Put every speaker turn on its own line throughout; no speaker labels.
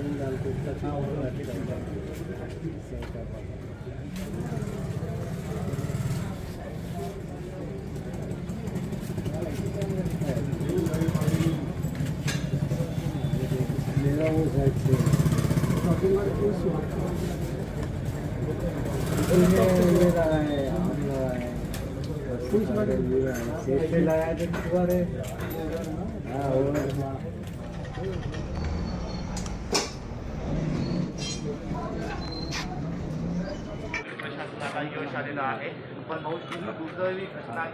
चावल दाल कोफ्ता चावल
राठी लगाया थे हाँ झालेला आहे पण ही दुर्दैवी घटना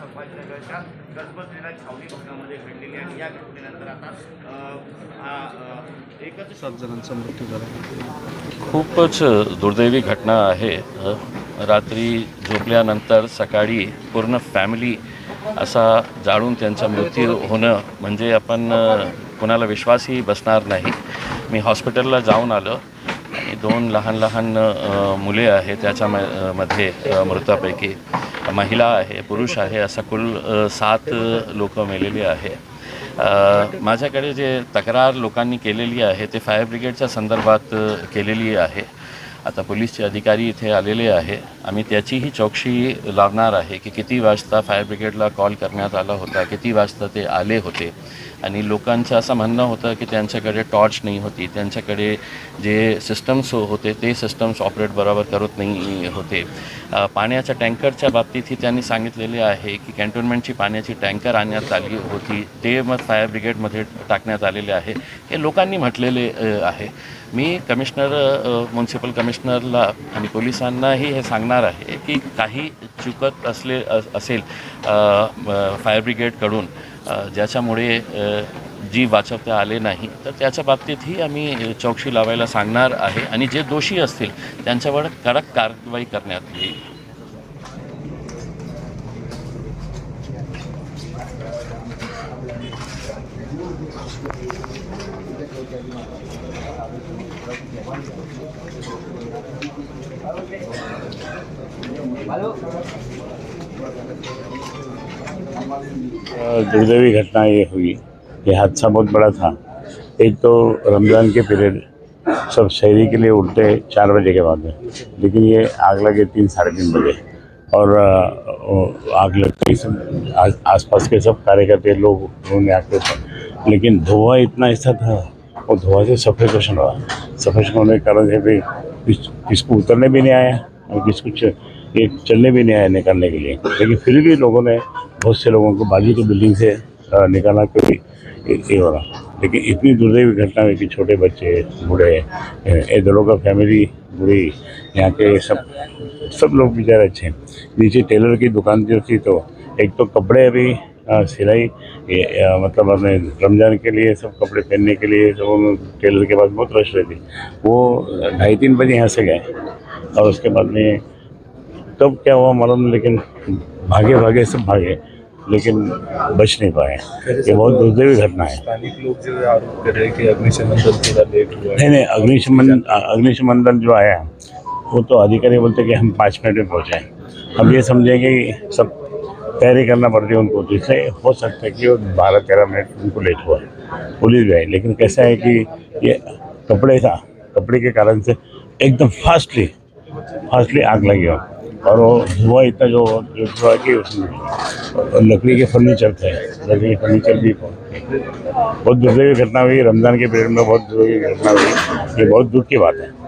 संभाजीनगरच्या गजबजलेल्या छावणी भागामध्ये घडलेली आहे या घटनेनंतर आता एकच
सात जणांचा मृत्यू झाला
खूपच दुर्दैवी घटना आहे रात्री झोपल्यानंतर सकाळी पूर्ण फॅमिली असा जाळून त्यांचा मृत्यू होणं म्हणजे आपण कुणाला विश्वासही बसणार नाही मी हॉस्पिटलला जाऊन आलं दोन लहान लहान मुले आहेत त्याच्या मध्ये मृतापैकी महिला आहे पुरुष आहे असा कुल सात लोक मेलेली आहे माझ्याकडे जे तक्रार लोकांनी केलेली आहे ते फायर ब्रिगेडच्या संदर्भात केलेली आहे आता पोलीसचे अधिकारी इथे आलेले आहे आम्ही त्याचीही चौकशी लावणार आहे की कि किती वाजता फायर ब्रिगेडला कॉल करण्यात आला होता किती वाजता ते आले होते आणि लोकांचं असं म्हणणं होतं की त्यांच्याकडे टॉर्च नाही होती त्यांच्याकडे जे सिस्टम्स हो- होते ते सिस्टम्स ऑपरेट बरोबर करत नाही होते पाण्याच्या टँकरच्या बाबतीतही त्यांनी सांगितलेले आहे की कॅन्टोनमेंटची पाण्याची टँकर आणण्यात आली होती ते मग फायर ब्रिगेडमध्ये टाकण्यात आलेले आहे हे लोकांनी म्हटलेले आहे मी कमिशनर म्युन्सिपल कमिशनरला आणि पोलिसांनाही हे सांगणार आहे की काही चुकत असले असेल फायर ब्रिगेडकडून ज्याच्यामुळे जी वाचवता आले नाही तर त्याच्या बाबतीतही आम्ही चौकशी लावायला सांगणार आहे आणि जे दोषी असतील त्यांच्यावर कडक कारवाई करण्यात येईल
दुर्दैवी घटना ये हुई ये हादसा बहुत बड़ा था एक तो रमज़ान के पीरियड सब शहरी के लिए उठते चार बजे के बाद में लेकिन ये आग लगे तीन साढ़े तीन बजे और आग लगते ही सब आस, पास के सब करते लोग उन्होंने आग पे लेकिन धुआं इतना ऐसा था और धुआं से सफेकोशन हुआ सफेद होने के कारण से किसको उतरने भी नहीं आया और किस कुछ ये चलने भी नहीं आए निकालने के लिए लेकिन फिर भी लोगों ने बहुत से लोगों को बाजू को बिल्डिंग से निकाला क्योंकि ये हो रहा लेकिन इतनी दुर्दैवी घटना हुई कि छोटे बच्चे बूढ़े ये दोनों का फैमिली बूढ़ी यहाँ के सब सब लोग बेचारे अच्छे हैं नीचे टेलर की दुकान जो थी तो एक तो कपड़े अभी सिलाई मतलब अपने रमजान के लिए सब कपड़े पहनने के लिए सब टेलर के पास बहुत रश रहती वो ढाई तीन बजे यहाँ से गए और उसके बाद में तब क्या हुआ मालूम लेकिन भागे भागे सब भागे लेकिन बच नहीं पाए ये बहुत तो दुर्दैवी घटना है नहीं नहीं अग्निशमन अच्छा। अग्निशमन दल जो आया वो तो अधिकारी बोलते कि हम पाँच मिनट में पहुँचे हम ये समझे कि सब तैयारी करना पड़ती है उनको जिससे हो सकता है कि वो बारह तेरह मिनट उनको लेट हुआ पुलिस भी आई लेकिन कैसा है कि ये कपड़े था कपड़े के कारण से एकदम फास्टली फास्टली आग लगी हो और वो धुआं इतना जो जो धुआं कि उसमें लकड़ी के फर्नीचर थे लकड़ी के फर्नीचर भी बहुत दुर्दैवी घटना हुई रमज़ान के पीरियड में बहुत दुर्दैवी घटना हुई ये बहुत दुख की बात है